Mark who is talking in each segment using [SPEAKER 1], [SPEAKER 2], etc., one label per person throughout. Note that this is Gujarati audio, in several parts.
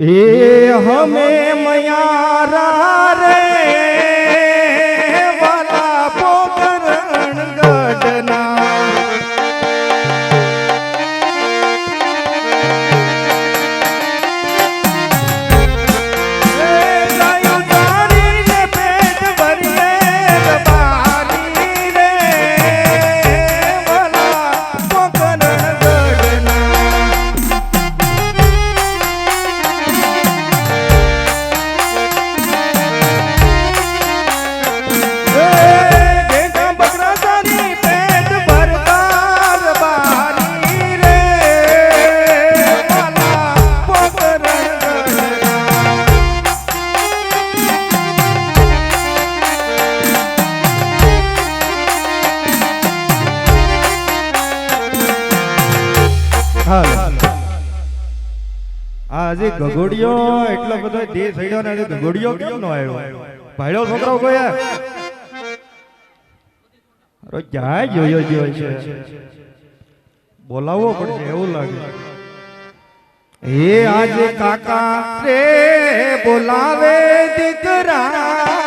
[SPEAKER 1] એ હમે મયારા રે હજી એટલો બધો દેહ થયો ને હજી કેમ નો આવ્યો? ભાડ્યો છોકરો કોઈ અરે ક્યાં જોયો જોયો છે? બોલાવવો પડશે, એવું લાગે. એ આજે કાકા રે બોલાવે દીકરા.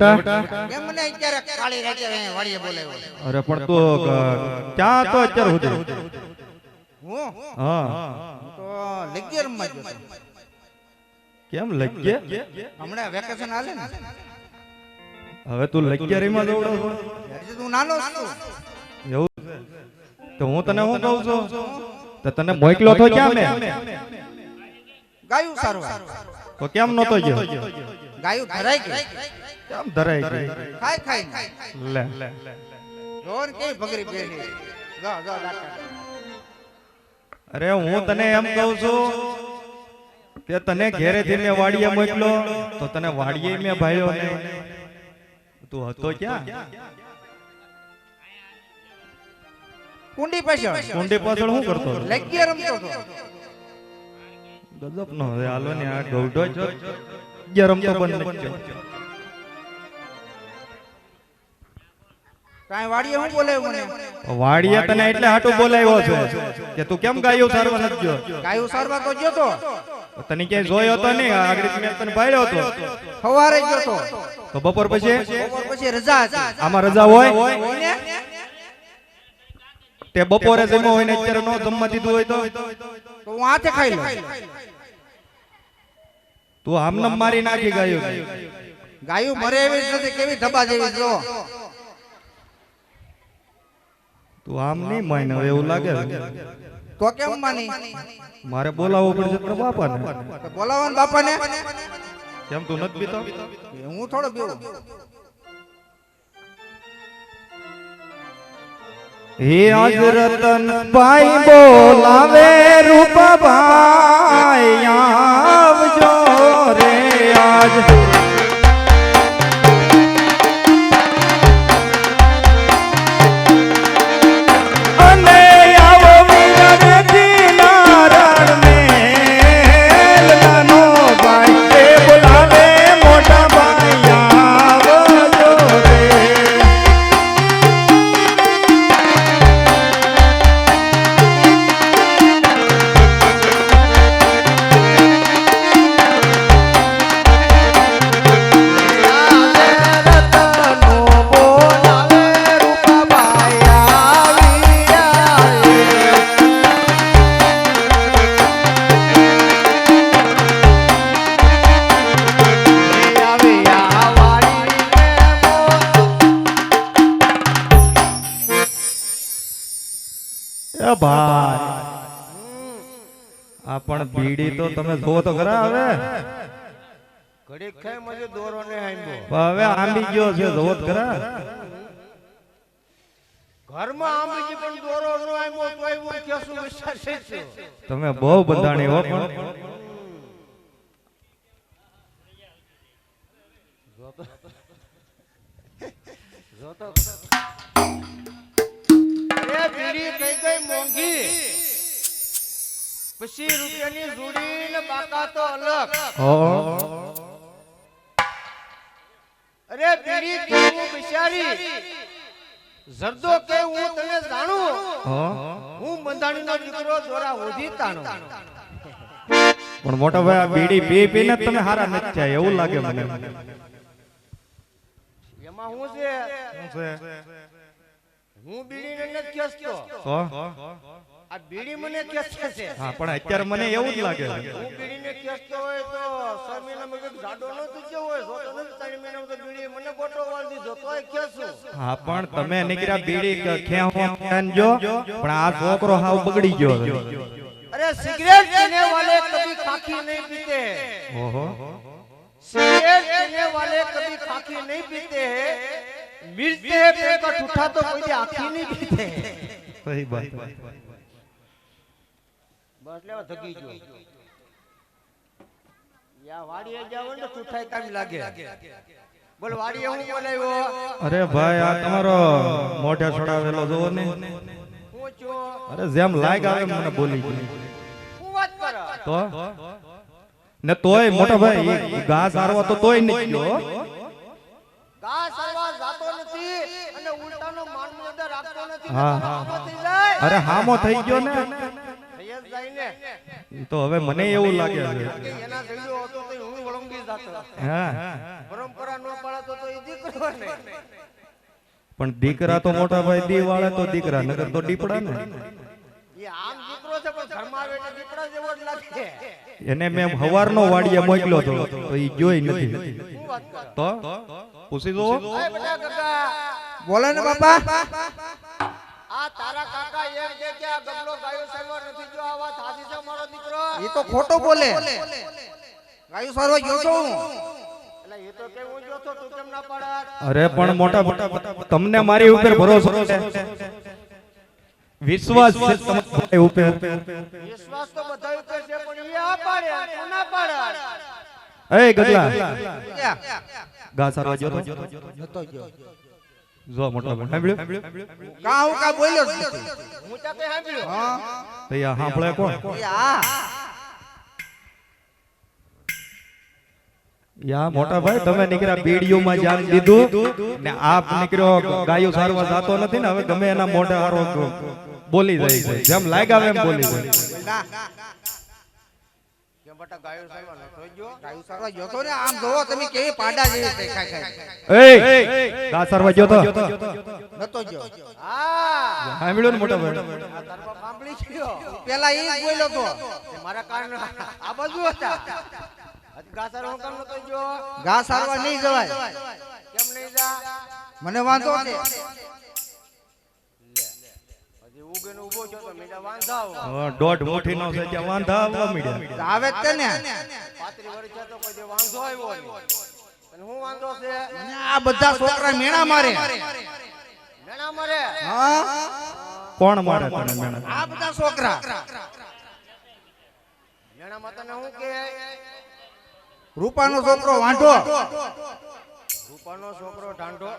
[SPEAKER 1] બેટા?
[SPEAKER 2] મને અત્યારે કાળી રાતે વાડીએ બોલાવ્યો.
[SPEAKER 1] અરે પણ તો ક્યાં તો અત્યારે સુધી
[SPEAKER 2] હું?
[SPEAKER 1] હા.
[SPEAKER 2] તો લેક્ચરમાં માં હતો.
[SPEAKER 1] કેમ લગ્ય?
[SPEAKER 2] હમણાં વેકેશન આલે ને.
[SPEAKER 1] હવે તું લગ્યારીમાં દોડો છો
[SPEAKER 2] હજી તો હું નાનો છું.
[SPEAKER 1] એવું છે? તો હું તને શું કહું છું? તો તને મોકલો તો ક્યાં મેં?
[SPEAKER 2] ગાયું સારું
[SPEAKER 1] તો કેમ નતો ગયો
[SPEAKER 2] ગાયું? ધરાઈ ગઈ
[SPEAKER 1] કેમ ધરાઈ ગઈ
[SPEAKER 2] ખાઈ ખાઈ
[SPEAKER 1] લે.
[SPEAKER 2] લે જોર કે ભગરી પહેરી? જો જો
[SPEAKER 1] અરે હું તને એમ કહું છું કે તને ઘેરેથી મેં વાડીએ મોકલો તો તને વાડીએ મેં ભાઈઓ ને તું હતો ક્યાં?
[SPEAKER 2] કુંડી પાછળ.
[SPEAKER 1] કુંડી પાછળ શું કરતો હતો?
[SPEAKER 2] રમતો હતો.
[SPEAKER 1] ગજબ નો હાલો ને આ ગૌઢો છો ગરમ તો બંધ
[SPEAKER 2] કાંઈ વાડીએ હું બોલાવ્યું મને?
[SPEAKER 1] વાડીએ તને એટલે હાટું બોલાવ્યો છે કે તું કેમ ગાયું સારવા નથી ગયો?
[SPEAKER 2] ગાયું સારવાર તો ગયો તો.
[SPEAKER 1] તને ક્યાંય જોયો તો નહીં? આગળ મેં તને ભાડ્યો હતો
[SPEAKER 2] સવારે ગયો તો.
[SPEAKER 1] તો બપોર પછી?
[SPEAKER 2] બપોર પછી? રજા
[SPEAKER 1] આમાં રજા હોય? તે બપોરે જમ્યો હોય ને અત્યારે નો જમવા દીધું હોય તો?
[SPEAKER 2] તો હું હાથે ખાઈ લઉં.
[SPEAKER 1] તું આમનમ મારી નાખી ગાયું
[SPEAKER 2] ગાયું મરે એવી જ નથી કેવી ધબા જેવી જો.
[SPEAKER 1] તું આમ નહીં માન્યો એવું લાગે.
[SPEAKER 2] તો કેમ માની?
[SPEAKER 1] મારે બોલાવવું પડશે
[SPEAKER 2] તો બાપાને. બોલાવવાનું બાપાને.
[SPEAKER 1] કેમ તું નથી પીતો?
[SPEAKER 2] હું થોડો પીવું.
[SPEAKER 1] હે આજ રતન ભાઈ બોલાવે રૂપભાઈ આવજો રે આજ. ભાઈ આ પણ બીડી તો તમે જોવો તો ખરા હવે.
[SPEAKER 2] ઘડીક ખાય મજે દોરો ને
[SPEAKER 1] આંબો હવે આંબી ગયો છે જોવો તો ખરા.
[SPEAKER 2] ઘરમાં આંબીજી પણ દોરો નો આંબો તોય હું કેસું વિશ્વાસ છે
[SPEAKER 1] તમે બહુ બંધાણી હો પણ.
[SPEAKER 2] અરે બીડી કઈ કઈ મોંઘી. પછી રૂપિયાની જોડી ને બાકા તો અલગ. અરે બીડી કેવું બિચારી? જરદો કે હું તને જાણું?
[SPEAKER 1] હો
[SPEAKER 2] હું બંધાણીનો દીકરો તાણો
[SPEAKER 1] પણ મોટા ભાઈ આ બીડી પી પીને તમે હારા નથી થાય એવું લાગે મને.
[SPEAKER 2] એમાં હું છે? હું બીડીને નથી
[SPEAKER 1] કેસતો
[SPEAKER 2] આ બીડી મને કેસે છે.
[SPEAKER 1] હા પણ અત્યારે મને એવું જ લાગે
[SPEAKER 2] હું બીડીને કેસતો હોય તો છ મહિનામાં કંઈક જાડો ન થયો હોય. જોતો નથી ત્રણ મહિનામાં તો બીડી મને ગોટો વાળી દીધો. તો એ કેસું
[SPEAKER 1] હા પણ તમે નીકળ્યા બીડી ખેહો ખેંજો પણ આ છોકરો હાવ બગડી ગયો
[SPEAKER 2] અરે સિગરેટ પીને વાલે કભી ખાખી નહીં પીતે.
[SPEAKER 1] ઓહો.
[SPEAKER 2] સિગરેટ પીને વાલે કભી ખાખી નહીં પીતે. મિલતે હે જૂઠા તો કોઈ આખી નહીં પીતે
[SPEAKER 1] સહી વાત
[SPEAKER 2] બસ લેવા થકી ગયો. યા વાડીએ જાવ ને જૂઠાઈ કામ લાગે. બોલ વાડીએ હું બોલાવ્યો?
[SPEAKER 1] અરે ભાઈ આ તમારો મોઢે છોડાવેલો જોવો ને. અરે જેમ લાગ આવે મને બોલી
[SPEAKER 2] હું વાત કરો.
[SPEAKER 1] તો? ને તોય મોટો ભાઈ ઘાસ હારવા તો તોય નહીં ગયો. હા, અરે હામો થઈ ગયો ને. તો હવે મને એવું લાગે છે. પણ દીકરા તો મોટા ભાઈ દી વાળે તો દીકરા નગર તો દીપડા ને. એને મેં હવારનો વાડીએ મોકલ્યો હતો તો એ જોઈ નથી. તો? પૂછી દો
[SPEAKER 3] બોલો ને બાપા.
[SPEAKER 2] આ તારા કાકા એમ કે કે આ ગમલો ગાયો સારવાર નથી જો આ વાત સાચી છે મારો દીકરો?
[SPEAKER 3] એ તો ખોટો બોલે. ગાયો સારવા ગયો તો હું
[SPEAKER 2] એટલે એ તો કે હું જો છો તું કેમ ના પાડત
[SPEAKER 1] અરે પણ મોટા મોટા તમને મારી ઉપર ભરોસો છે. વિશ્વાસ છે તમારા ઉપર.
[SPEAKER 2] વિશ્વાસ તો બધા ઉપર છે પણ એ આ પાડે તું ના પાડત
[SPEAKER 1] એ ગગલા? ઘાસ હારવા ગયો તો
[SPEAKER 3] ગયો.
[SPEAKER 1] જો મોટા ભાઈ. સાંભળ્યું?
[SPEAKER 3] કા હું કા બોલ્યો
[SPEAKER 2] હું તો કે સાંભળ્યું.
[SPEAKER 3] હા.
[SPEAKER 1] તો ઈ સાંભળે કોણ?
[SPEAKER 3] યા
[SPEAKER 1] યા મોટા ભાઈ તમે નીકળ્યા બીડીઓમાં જાન દીધું ને આપ નીકળ્યો ગાયો સારવા જાતો નથી ને હવે ગમે એના મોઢે હારો બોલી જાય છે. જેમ લાગ્યા એમ બોલી જાય.
[SPEAKER 2] બટા ગાયો સારવાર નતો ગયો?
[SPEAKER 3] ગાયું સારવા ગયો તો ને આમ જોવો તમે કેવી પાડા જેવી થઈ ખાઈ ખાઈ
[SPEAKER 1] એ ઘાસ સારવા ગયો તો.
[SPEAKER 3] નતો ગયો.
[SPEAKER 2] હા.
[SPEAKER 1] સાંભળ્યું ને મોટા ભાઈ.
[SPEAKER 2] આ તાર સાંભળી ગયો.
[SPEAKER 3] પેલા એ જ બોલ્યો તો.
[SPEAKER 2] મારા કાન આ બાજુ હતા. હજી ગાસર કામ નતો ગયો.
[SPEAKER 3] ઘા સારવા નહીં જવાય.
[SPEAKER 2] કેમ નહીં જા?
[SPEAKER 3] મને વાંધો છે.
[SPEAKER 2] ઉગીને ઊભો છો તો મેં વાંધાવ.
[SPEAKER 1] દોઢ મુઠ્ઠી નો છે ત્યાં વાંધા આવવા મીડ્યા
[SPEAKER 3] આવે જ તે ને
[SPEAKER 2] વર્ષ તો કોઈ વાંધો આવ્યો અને હું વાંધો છે?
[SPEAKER 3] આ બધા છોકરા મેણા મારે.
[SPEAKER 2] મેણા મરે?
[SPEAKER 3] હા?
[SPEAKER 1] કોણ મારે તને મેણા?
[SPEAKER 3] આ બધા છોકરા.
[SPEAKER 2] મેણામાં તને હું કે
[SPEAKER 3] રૂપાનો છોકરો વાંઢો.
[SPEAKER 2] રૂપાનો છોકરો ઢાંઢો.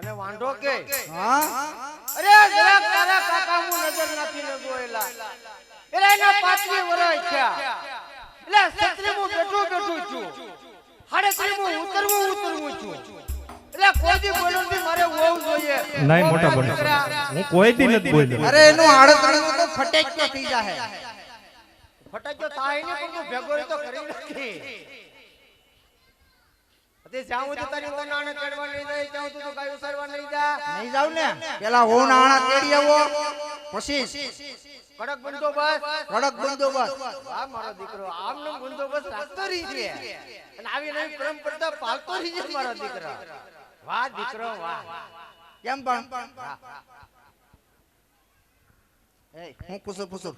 [SPEAKER 2] તને વાંઢો કે?
[SPEAKER 3] હા?
[SPEAKER 2] અરે જરાક તારા કાકા હું નજર નાખીને જોયેલા એલા. એના પાંચમી વર્ષ થયા. એટલે સત્રી હું બેઠું બેઠું છું. હાડત્રી હું ઉતરવું ઉતરવું છું. એટલે કોઈ દી બોલો નથી મારે હોવું જોઈએ.
[SPEAKER 1] નહીં મોટા બોલો. હું કોઈ દી નથી બોલ્યો.
[SPEAKER 3] અરે એનું આડતણું તો ફટેક તો થઈ જાય
[SPEAKER 2] ફટાક્યો થાય ને પણ તું ભેગો તો કરી નાખી. તે તારી ચડવા નહીં જાય ત્યાં સુધી તું ગાયું નહીં જા.
[SPEAKER 3] નહીં જાવ ને? પેલા હોન આણા તેડી આવો. પછી?
[SPEAKER 2] કડક બંદોબસ્ત.
[SPEAKER 3] કડક બંદોબસ્ત.
[SPEAKER 2] આ મારો દીકરો. આમનો બંદોબસ્ત રાખતો રહી છે અને આવી નવી પરંપરા પાલતો રહી છે મારો દીકરો. વાહ દીકરો વાહ.
[SPEAKER 3] કેમ પણ? હું પૂછું પૂછું.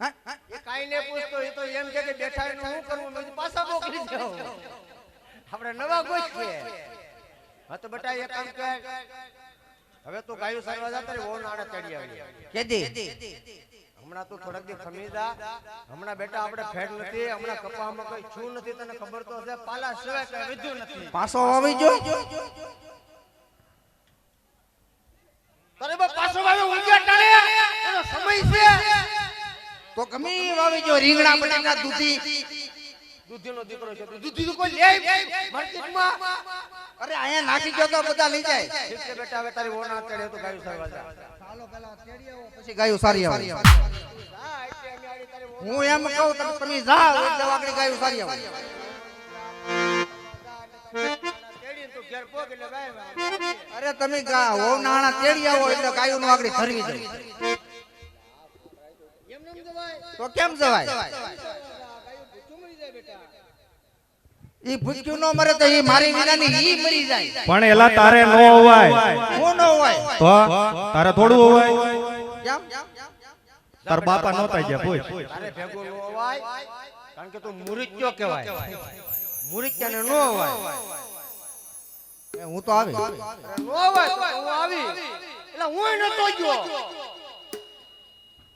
[SPEAKER 3] હા? હા?
[SPEAKER 2] કાંઈ નહીં પૂછતો એ તો એમ કે કે બેઠા એનું શું કરવું પાછા મોકલી જાઓ આપણે નવા ગોઠવીએ હા તો બટા એક કામ કર. હવે તો ગાયો સારવા જતા રે નાણે ચડી આવી.
[SPEAKER 3] કેદી?
[SPEAKER 2] હમણાં તું થોડાક દી ખમી જા હમણાં બેટા આપણે ફેડ નથી હમણાં કપામાં કઈ છું નથી તને ખબર તો છે પાલા સિવાય કઈ વિધ્યું નથી.
[SPEAKER 3] પાછો આવી જો
[SPEAKER 2] તારે બા પાછો આવ્યો ઊંઘ્યા ટાણે. એનો સમય છે.
[SPEAKER 3] તો ગમે વાવી જો રીંગણા બટાકા દૂધી.
[SPEAKER 2] દૂધીનો દીકરો છે. દૂધી કોઈ લે માર્કેટમાં
[SPEAKER 3] અરે અહીંયા નાખી ગયો તો બધા લઈ જાય.
[SPEAKER 2] ઠીક છે બેટા હવે તારી ઓના ચડે તો ગાયું સારવા જા.
[SPEAKER 3] પછી ગાયું સારી આવે.
[SPEAKER 2] હા, એટલે અમે આડી
[SPEAKER 3] હું એમ કહું તમે તમે જાઓ એટલે વાકડી ગાયું સારી આવે.
[SPEAKER 2] ગાય.
[SPEAKER 3] અરે તમે હો નાણા તેડી આવો એટલે ગાયું નું આગળ ફરવી દો
[SPEAKER 2] જવાય.
[SPEAKER 3] તો કેમ જવાય
[SPEAKER 2] ગાયું ભૂખ્યું મરી જાય બેટા.
[SPEAKER 3] ઈ ભૂખ્યું ન મરે તો ઈ મારી વિનાની ઈ મરી જાય.
[SPEAKER 1] પણ એલા તારે નો હોવાય.
[SPEAKER 3] હું ન હોય
[SPEAKER 1] તો તારે થોડું હોવાય?
[SPEAKER 3] કેમ?
[SPEAKER 1] તાર બાપા નહોતા ગયા
[SPEAKER 2] તારે ભેગું નો અવાય કારણ કે તું મુરિચ્યો કહેવાય. મુરિચ્યાને નો અવાય
[SPEAKER 3] હું તો આવી.
[SPEAKER 2] નો અવાય હું આવી. એટલે હું નતો ગયો.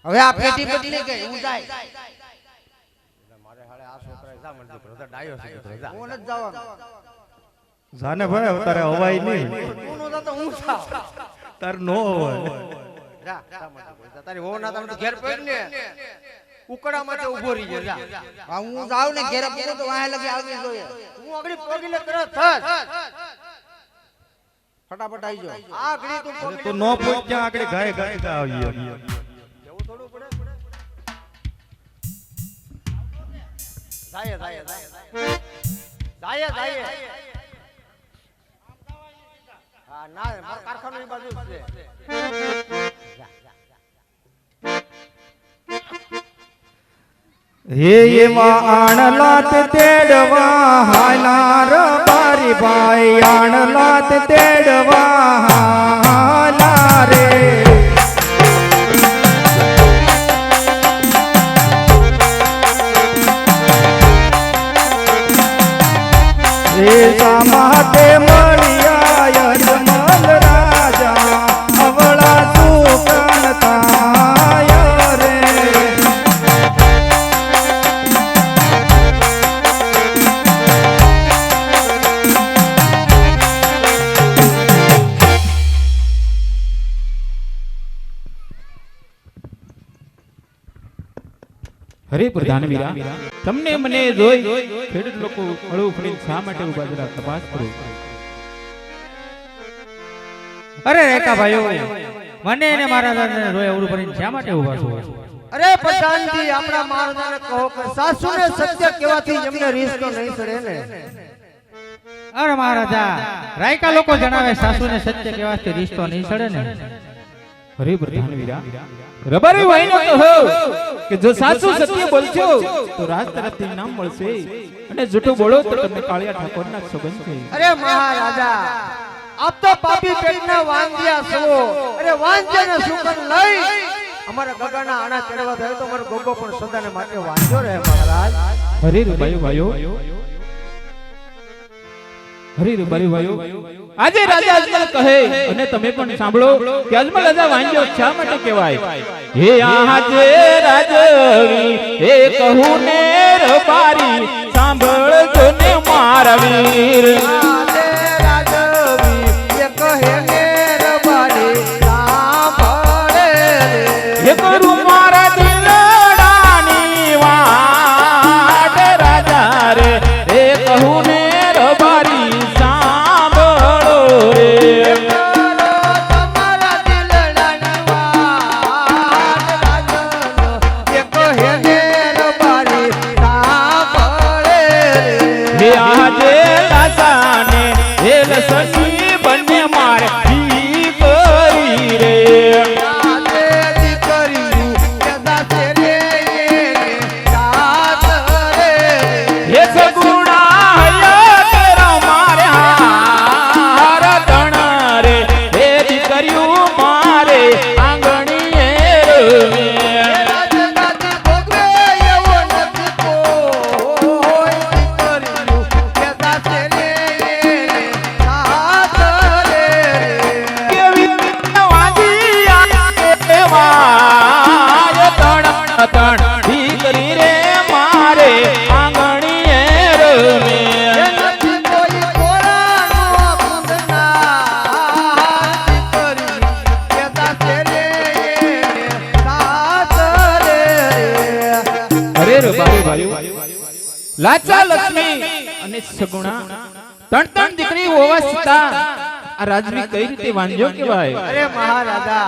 [SPEAKER 3] હવે આ પેટી બદલી ગઈ હું જાય.
[SPEAKER 2] મારે હાલે ડાયો છે
[SPEAKER 3] હું નથી જવાનું.
[SPEAKER 1] જાને ભાઈ હવે તારે હોવાય નહીં
[SPEAKER 2] તું હું
[SPEAKER 1] તાર નો
[SPEAKER 2] તારી હો ના તમે ઘેર પડ ને. ઉકડા માટે ઊભો રહી જા જા.
[SPEAKER 3] હા, હું જાઉં ને ઘેરે પૂરું તો વાહે લગી જોઈએ
[SPEAKER 2] હું આગળ તરત
[SPEAKER 3] ફટાફટ આવી જાય
[SPEAKER 2] આ ઘડી તું
[SPEAKER 1] નો આગળ ગાય ગાય આવી.
[SPEAKER 2] જાય જાય જાય જાય હા ના
[SPEAKER 1] તેડવા
[SPEAKER 4] હરે પ્રધાન વીરા તમને મને જોઈ ખેડૂત લોકો હળવું ફરીને શા માટે ઊભા જરા તપાસ કરો.
[SPEAKER 5] અરે રેખા ભાઈઓ મને અને મારા દાદાને રોય અવરું ભરીને શા માટે ઊભા છો?
[SPEAKER 2] અરે પ્રધાનજી આપણા મહારાજાને કહો કે સાસુને સત્ય કહેવાથી એમને રીસ તો નહીં ચડે ને.
[SPEAKER 5] અરે મહારાજા રાયકા લોકો જણાવે સાસુને સત્ય કહેવાથી રીસ્તો નહીં સડે ને.
[SPEAKER 4] હરે પ્રધાન વીરા રબારી વાઈનો કહો કે જો સાચું સત્ય બોલશો તો રાજ તરફથી નામ મળશે. અને જૂઠું બોલો તો તમને કાળિયા ઠાકોરના સંબંધ છે.
[SPEAKER 2] અરે મહારાજા આપ તો પાપી પેટના વાંજ્યા છો. અરે વાંજ્યાને સુકન લઈ. અમારા ગગાના આણા ચડવા થયો તો અમારો ગોગો પણ સદાને માટે વાંજ્યો રહે મહારાજ.
[SPEAKER 4] હરે રૂબાઈ ભાઈઓ હરે રૂબાઈ ભાઈઓ આજે રાજા અજમલ કહે અને તમે પણ સાંભળો કે અજમલ રાજા વાંજ્યો શા માટે કહેવાય? હે આજે રાજવી હે કહું ને રબારી સાંભળજો ને મારા વીર. Essa é do લાચા લક્ષ્મી અને સગુણા. ત્રણ ત્રણ દીકરી હોવા છતાં આ રાજવી કઈ રીતે વાંધ્યો કેવાય
[SPEAKER 2] અરે મહારાજા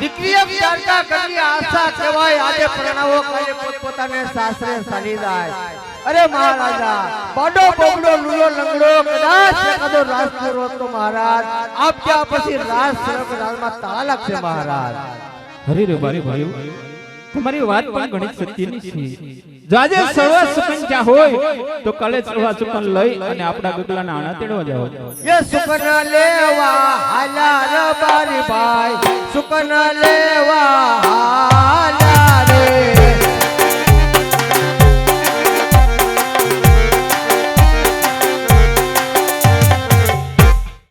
[SPEAKER 2] દીકરીએ વિચારતા કરવી આશા કહેવાય. આજે પ્રણવો કાલે પોતપોતાને સાસરે ચાલી જાય. અરે મહારાજા પાડો બોબડો લૂલો લંગડો કદાચ કદો થયો તો મહારાજ આપ ત્યાં પછી રાજ સરક રાજમાં તાળા લાગશે મહારાજ.
[SPEAKER 4] હરી રે બારી ભાઈઓ. તમારી વાત પણ ઘણી સત્યની છે. જો આજે સવા સુકન ચા હોય તો કાલે સવા સુકન લઈ અને આપણા ગગલાના આણા તેડવા જાવ
[SPEAKER 2] એ સુકન લેવા હાલા રે બારી ભાઈ. સુકન લેવા હાલા